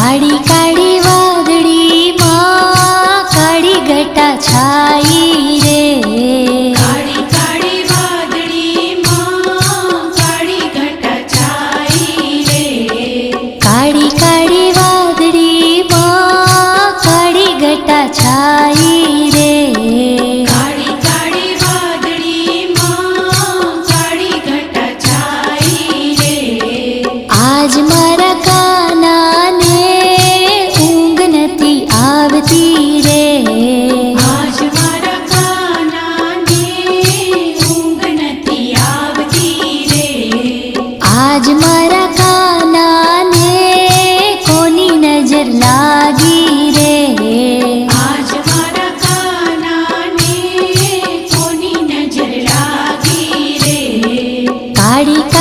કાળી કાળી વાદળી માં કાળી ઘટા છાઈ રે. કાળી કાળી વાદળી માં કાળી ઘટ છાઈ રે. કાળી કાળી વાદળી માં કાળી ઘટા છાઈ રે. કાળી કાળી વાદળી માં કાળી ઘટ છાઈ રે. આજ મારા ज मा काना को नजरागीरे का ने को नजरागीरे का